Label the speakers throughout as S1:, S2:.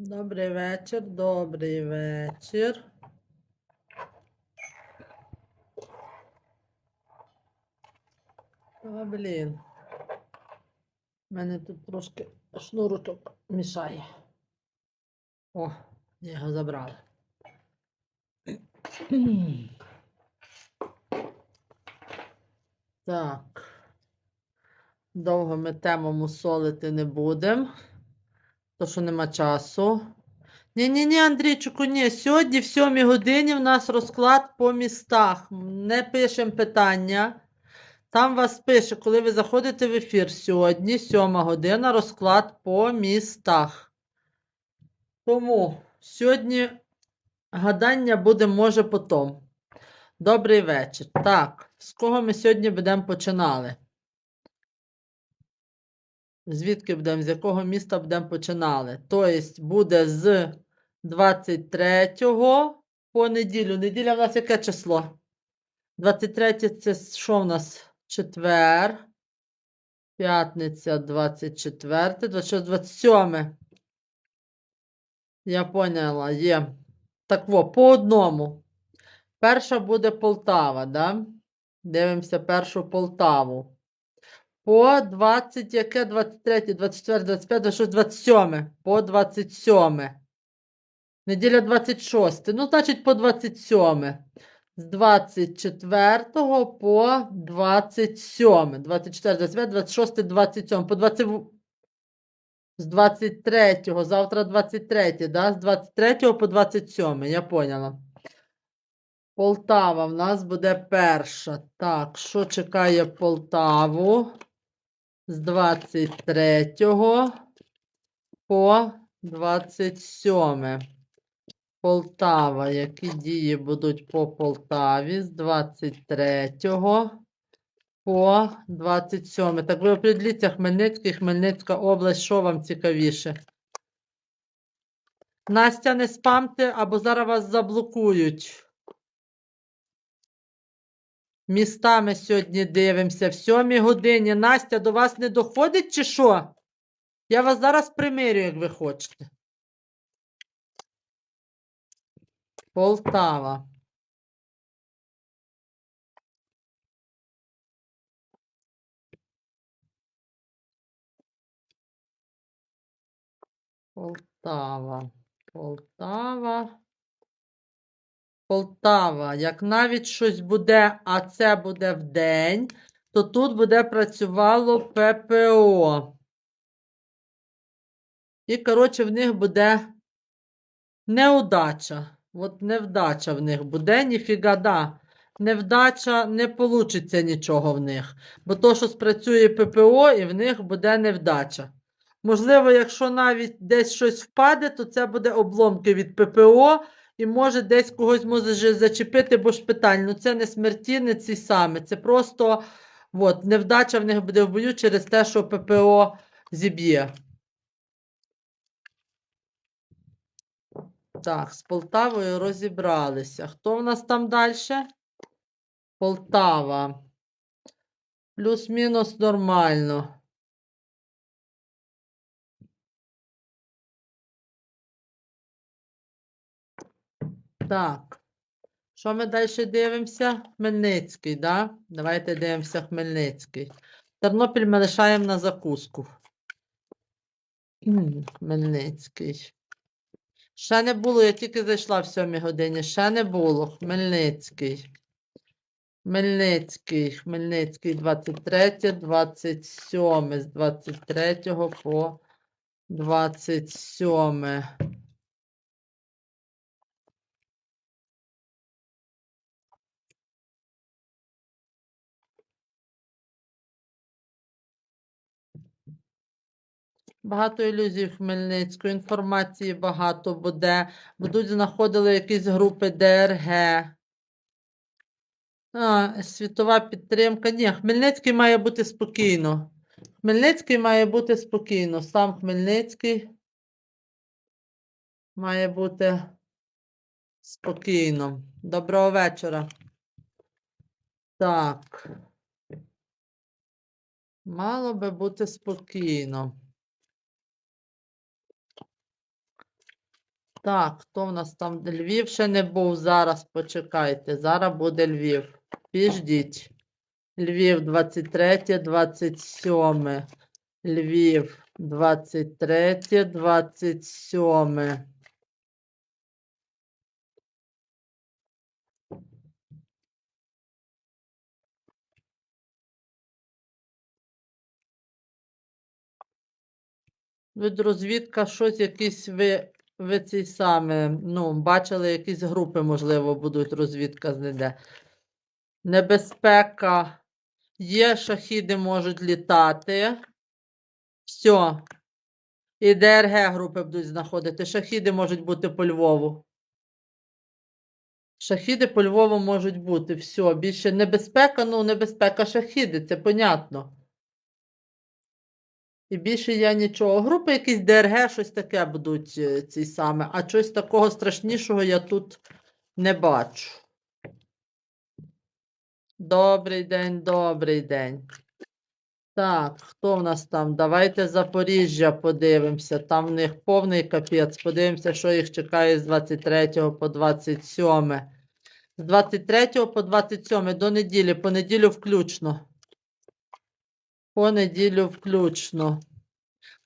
S1: Добрий вечір, добрий вечір. А, блін. У мене тут трошки шнурочок мішає. О, його забрала. Так. Довго ми тему мусолити не будемо, то що нема часу. Ні-ні-ні, Андрійчику, ні. Сьогодні в 7 годині в нас розклад по містах. Не пишемо питання. Там вас пише, коли ви заходите в ефір сьогодні, 7 година, розклад по містах. Тому сьогодні гадання буде, може, потім. Добрий вечір. Так, з кого ми сьогодні будемо починали? Звідки будемо, з якого міста будемо починали? Тобто буде з 23 по неділю. Неділя в нас яке число? 23 це що в нас? Четвер. П'ятниця 24, 26, 27. Я поняла, є. Так во, по одному. Перша буде Полтава, да? Дивимося першу Полтаву. По 20, яке 23, 24, 25, 26, 27. По 27. Неділя 26. Ну, значить, по 27. З 24 по 27. 24, 25, 26, 27. По 20... З 23. Завтра 23, да? З 23 по 27. Я поняла. Полтава в нас буде перша. Так, що чекає Полтаву? З 23 по 27. Полтава. Які дії будуть по Полтаві з 23 по 27. Так ви определіться Хмельницький, Хмельницька область, що вам цікавіше? Настя, не спамте, або зараз вас заблокують. Містами сьогодні дивимося в сьомій годині. Настя, до вас не доходить чи що? Я вас зараз примирю, як ви хочете. Полтава. Полтава. Полтава. Полтава. Як навіть щось буде, а це буде в день, то тут буде працювало ППО. І, коротше, в них буде неудача. От невдача в них буде, ніфіга да. Невдача, не вийде нічого в них. Бо то, що спрацює ППО, і в них буде невдача. Можливо, якщо навіть десь щось впаде, то це буде обломки від ППО, і може десь когось може зачепити, бо шпиталь. Ну це не смерті, не ці саме. Це просто от, невдача в них буде в бою через те, що ППО зіб'є. Так, з Полтавою розібралися. Хто в нас там далі? Полтава. Плюс-мінус нормально. Так. Що ми далі дивимося? Хмельницький, да? Давайте дивимося Хмельницький. Тернопіль ми лишаємо на закуску. Хмельницький. Ще не було, я тільки зайшла в 7 годині. Ще не було. Хмельницький. Хмельницький, Хмельницький, 23, 27, з 23 по 27. Багато ілюзій в Хмельницьку, інформації багато буде. Будуть знаходили якісь групи ДРГ. А, світова підтримка. Ні, Хмельницький має бути спокійно. Хмельницький має бути спокійно. Сам Хмельницький має бути спокійно. Доброго вечора. Так. Мало би бути спокійно. Так, хто в нас там? Львів ще не був. Зараз почекайте. Зараз буде Львів. Піждіть. Львів 23, 27. Львів 23, 27. Від розвідка щось якісь ви, ви ці саме, ну, бачили, якісь групи, можливо, будуть розвідка знайде. Небезпека. Є шахіди можуть літати. Все. І ДРГ групи будуть знаходити. Шахіди можуть бути по Львову. Шахіди по Львову можуть бути. Все. Більше небезпека, ну, небезпека шахіди, це понятно. І більше я нічого. Групи якісь ДРГ, щось таке будуть е, ці саме, а щось такого страшнішого я тут не бачу. Добрий день, добрий день. Так, хто в нас там? Давайте Запоріжжя подивимося. Там в них повний капець. Подивимося, що їх чекає з 23 по 27. З 23 по 27 до неділі, по неділю включно. По неділю включно.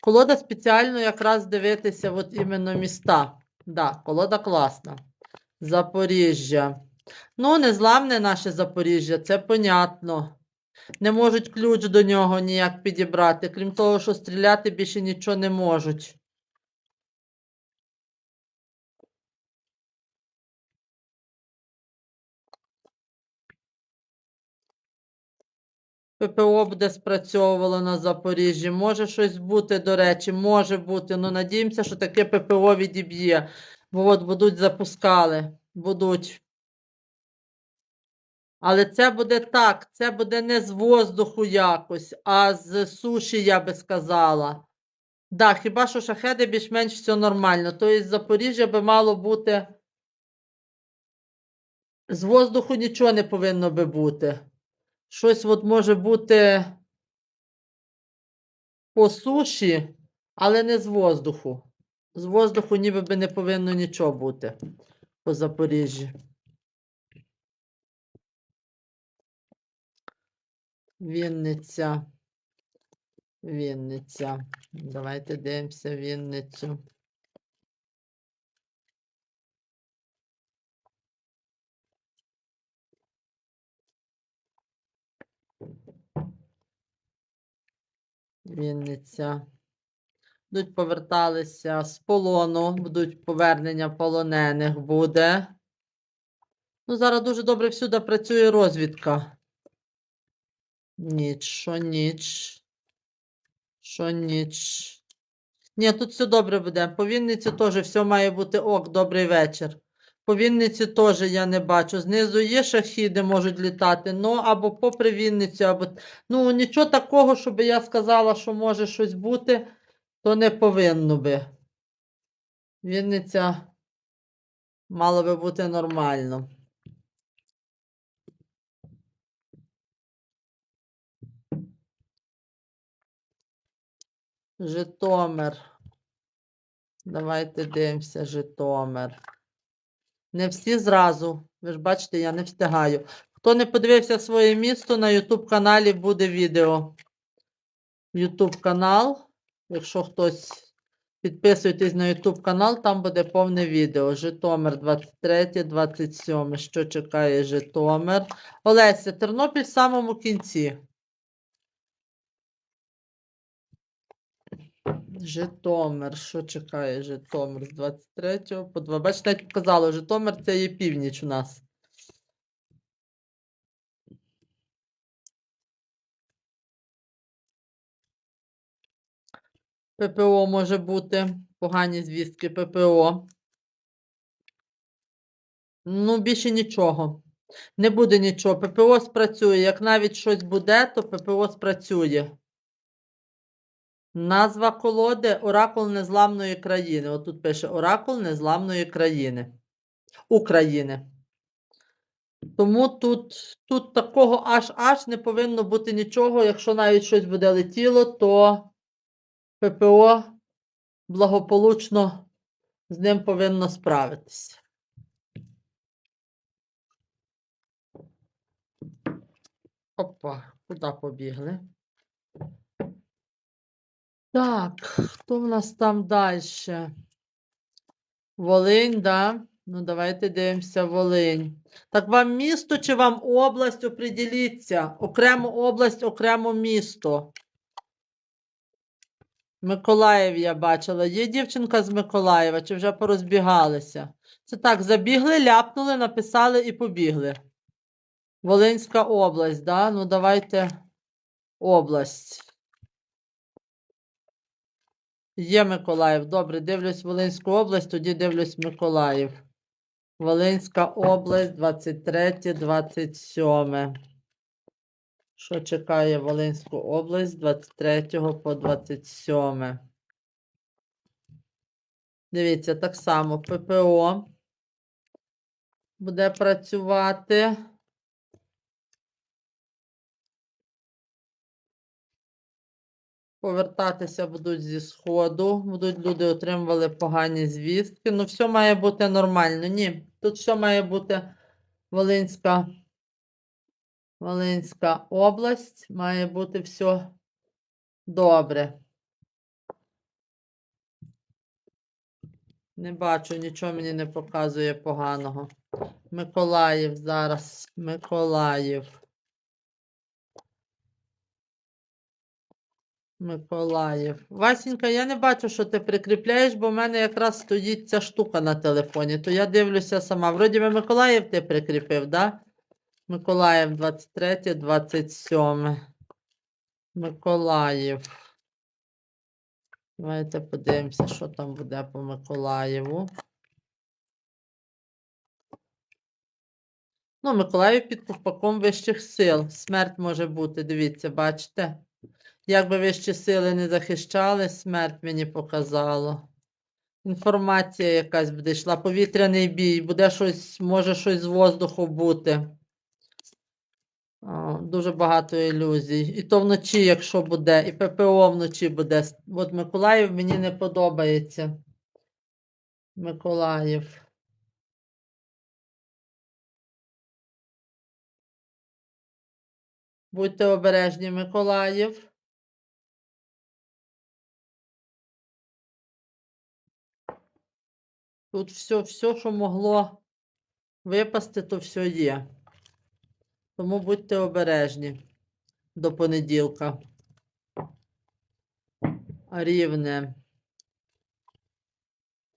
S1: Колода спеціально якраз дивитися от іменно міста. Да, колода класна. Запоріжжя. Ну, незламне наше Запоріжжя, це понятно. Не можуть ключ до нього ніяк підібрати. Крім того, що стріляти більше нічого не можуть. ППО буде спрацьовувало на Запоріжжі. Може щось бути, до речі, може бути. Ну, надіємося, що таке ППО відіб'є. Бо от будуть запускали. Будуть. Але це буде так, це буде не з воздуху якось, а з суші, я би сказала. Да, хіба що шахеди більш-менш все нормально. Тобто з Запоріжжя би мало бути. З воздуху нічого не повинно би бути. Щось от може бути по суші, але не з воздуху. З воздуху ніби би не повинно нічого бути по Запоріжжі. Вінниця. Вінниця. Давайте дивимося Вінницю. Вінниця. Будуть поверталися з полону, будуть повернення полонених буде. Ну, зараз дуже добре всюди працює розвідка. Ніч, що ніч. Що ніч. Ні, тут все добре буде. По Вінниці теж все має бути ок, добрий вечір. По Вінниці теж я не бачу. Знизу є шахіди, можуть літати, ну або попри Вінницю, або. Ну, нічого такого, щоб я сказала, що може щось бути, то не повинно би. Вінниця мало би бути нормально. Житомир. Давайте дивимося, Житомир. Не всі зразу. Ви ж бачите, я не встигаю. Хто не подивився своє місто, на YouTube каналі буде відео. YouTube канал. Якщо хтось підписуйтесь на YouTube канал, там буде повне відео. Житомир 23, 27. Що чекає Житомир? Олеся, Тернопіль в самому кінці. Житомир. Що чекає Житомир з 23 по 2. Бачите, навіть показало, Житомир це є північ у нас. ППО може бути. Погані звістки ППО. Ну, більше нічого. Не буде нічого. ППО спрацює. Як навіть щось буде, то ППО спрацює. Назва колоди Оракул Незламної країни. Отут пише Оракул Незламної країни. України. Тому тут, тут такого аж аж не повинно бути нічого. Якщо навіть щось буде летіло, то ППО благополучно з ним повинно справитися. Опа, куди побігли? Так, хто в нас там далі? Волинь, да? Ну, давайте дивимося Волинь. Так вам місто чи вам область оприділіться? Окремо область, окремо місто. Миколаїв я бачила. Є дівчинка з Миколаєва, чи вже порозбігалися? Це так, забігли, ляпнули, написали і побігли. Волинська область, да? Ну, давайте область. Є Миколаїв. Добре, дивлюсь Волинську область, тоді дивлюсь Миколаїв. Волинська область, 23, 27. Що чекає Волинську область з 23 по 27? Дивіться, так само ППО буде працювати. Повертатися будуть зі сходу, будуть люди отримували погані звістки. Ну, все має бути нормально. Ні, тут все має бути Волинська, Волинська область, має бути все добре. Не бачу, нічого мені не показує поганого. Миколаїв зараз. Миколаїв. Миколаїв. Васенька, я не бачу, що ти прикріпляєш, бо в мене якраз стоїть ця штука на телефоні, то я дивлюся сама. Вроді би Миколаїв ти прикріпив, да? Миколаїв 23, 27. Миколаїв. Давайте подивимося, що там буде по Миколаєву. Ну, Миколаїв під ковпаком вищих сил. Смерть може бути, дивіться, бачите? Якби вищі сили не захищали, смерть мені показало. Інформація якась буде йшла, повітряний бій, буде щось, може щось з воздуху бути. Дуже багато ілюзій. І то вночі, якщо буде, і ППО вночі буде. От Миколаїв мені не подобається. Миколаїв. Будьте обережні, Миколаїв. Тут все, все, що могло випасти, то все є. Тому будьте обережні до понеділка. Рівне.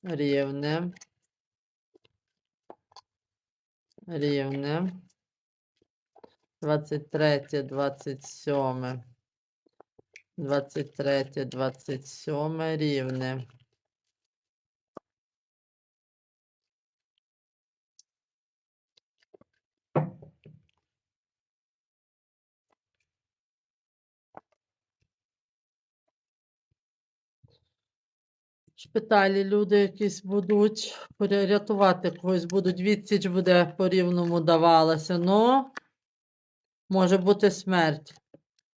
S1: Рівне. Рівне. 23, 27. 23, 27 рівне. Шпиталі люди якісь будуть рятувати когось, будуть відсіч буде по рівному давалася. але може бути смерть.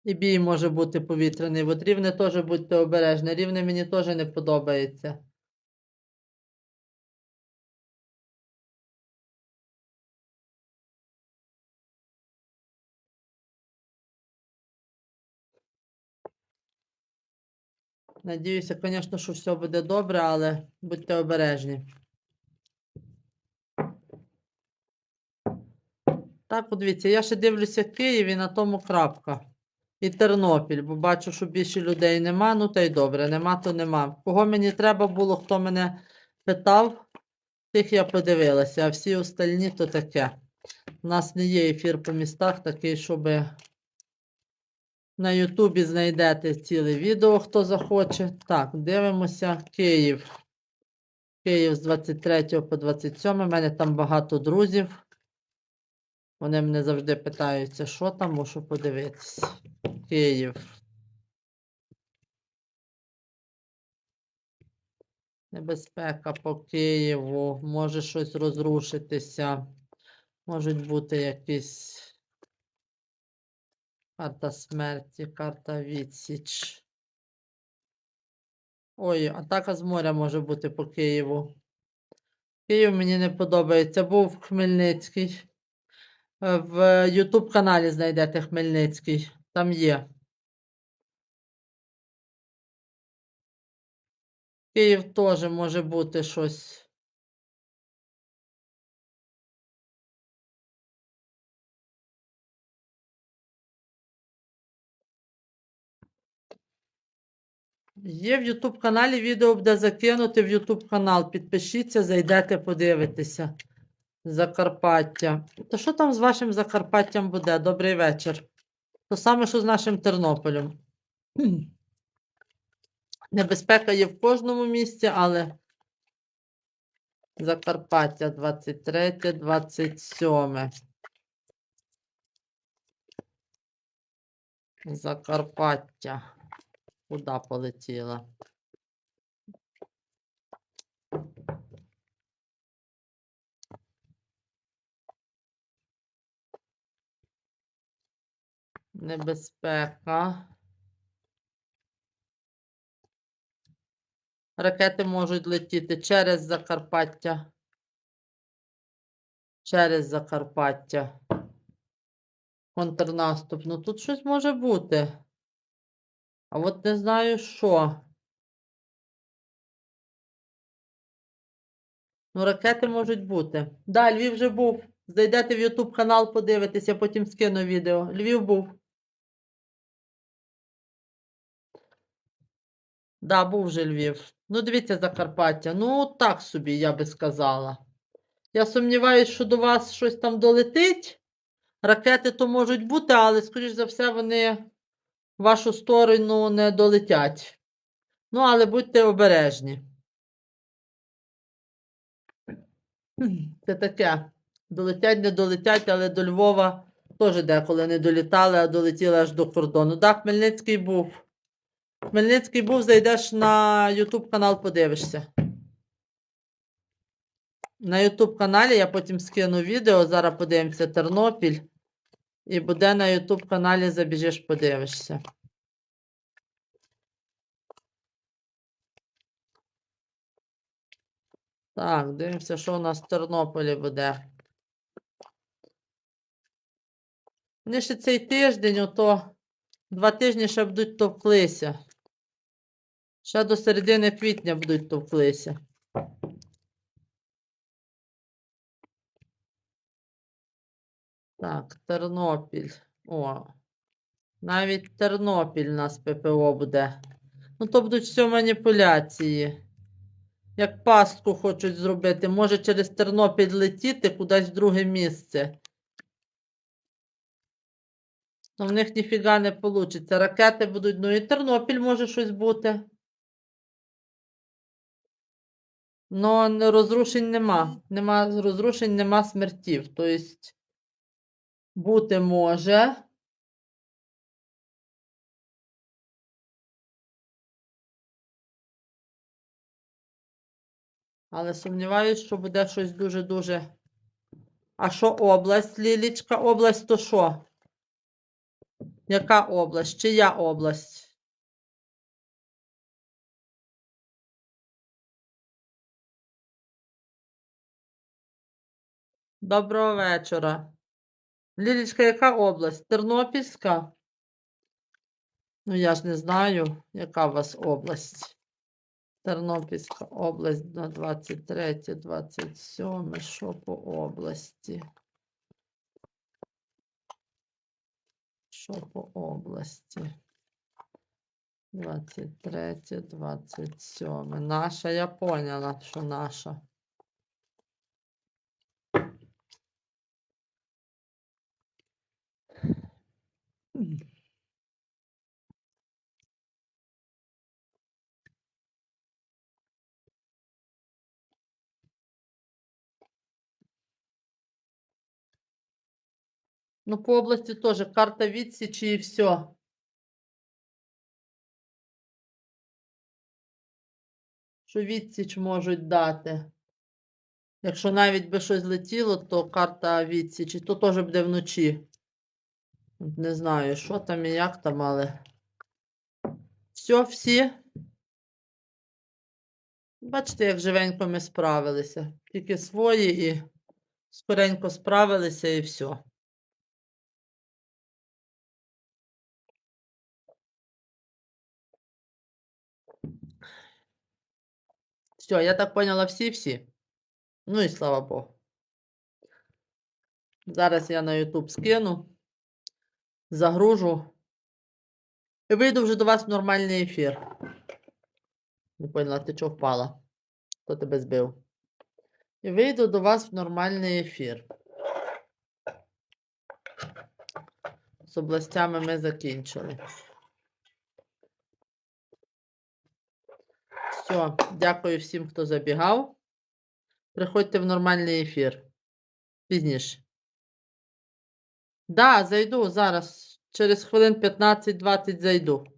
S1: І бій може бути повітряний. От рівне теж будьте обережні. Рівне мені теж не подобається. Надіюся, звісно, що все буде добре, але будьте обережні. Так, от дивіться, я ще дивлюся Київ і на тому крапка. І Тернопіль, бо бачу, що більше людей нема, ну та й добре, нема, то нема. Кого мені треба було, хто мене питав, тих я подивилася, а всі остальні то таке. У нас не є ефір по містах такий, щоб на Ютубі знайдете ціле відео, хто захоче. Так, дивимося Київ. Київ з 23 по 27. У мене там багато друзів. Вони мене завжди питаються, що там, мушу подивитися. Київ. Небезпека по Києву. Може щось розрушитися. Можуть бути якісь. Карта смерті, карта відсіч. Ой, атака з моря може бути по Києву. Київ мені не подобається. Був Хмельницький. Е, В YouTube каналі знайдете Хмельницький. Там є. Київ теж може бути щось. Є в YouTube каналі відео буде закинути в YouTube канал. Підпишіться, зайдете, подивитеся. Закарпаття. То що там з вашим Закарпаттям буде? Добрий вечір. То саме, що з нашим Тернополем. Небезпека є в кожному місці, але Закарпаття 23, 27. Закарпаття. Куда полетіла? Небезпека. Ракети можуть летіти через Закарпаття. Через Закарпаття. Контрнаступ. Ну тут щось може бути. А от не знаю що. Ну, ракети можуть бути. Да, Львів вже був. Зайдете в YouTube канал, подивитесь, я потім скину відео. Львів був. Да, був вже Львів. Ну, дивіться, Закарпаття. Ну, так собі, я би сказала. Я сумніваюся, що до вас щось там долетить. Ракети то можуть бути, але, скоріш за все, вони вашу сторону не долетять. Ну, але будьте обережні. Це таке. Долетять, не долетять, але до Львова теж деколи не долітали, а долетіли аж до кордону. Так, Хмельницький був. Хмельницький був, зайдеш на YouTube канал, подивишся. На YouTube каналі я потім скину відео. Зараз подивимося Тернопіль. І буде на YouTube каналі забіжиш, подивишся. Так, дивимося, що у нас в Тернополі буде. Вони ще цей тиждень, ото два тижні ще будуть товклися. Ще до середини квітня будуть товклися. Так, Тернопіль. О, навіть Тернопіль у нас ППО буде. Ну, то будуть все маніпуляції. Як пастку хочуть зробити, може через Тернопіль летіти кудись в друге місце. Ну, в них ніфіга не вийде. Ракети будуть, ну і Тернопіль може щось бути. Ну, розрушень нема. Нема розрушень, нема смертів. Тобто, бути може. Але сумніваюсь, що буде щось дуже-дуже. А що область, Лілічка? Область то що? Яка область? Чия область? Доброго вечора. Лілічка, яка область? Тернопільська? Ну, я ж не знаю, яка у вас область. Тернопільська область на 23, 27. Що по області? Що по області? 23, 27. Наша, я поняла, що наша. Ну, по області теж карта відсічі і все. Що відсіч можуть дати. Якщо навіть би щось летіло, то карта відсічі, то теж буде вночі. Не знаю, що там і як там, але. Все, всі. Бачите, як живенько ми справилися. Тільки свої і скоренько справилися і все. Все, я так поняла всі-всі. Ну і слава Богу. Зараз я на YouTube скину, загружу. І вийду вже до вас в нормальний ефір. Не поняла, ти чого впала? Хто тебе збив? І вийду до вас в нормальний ефір. З областями ми закінчили. Все, дякую всім, хто забігав. Приходьте в нормальний ефір. Пізніше. Да, зайду зараз. Через хвилин 15-20 зайду.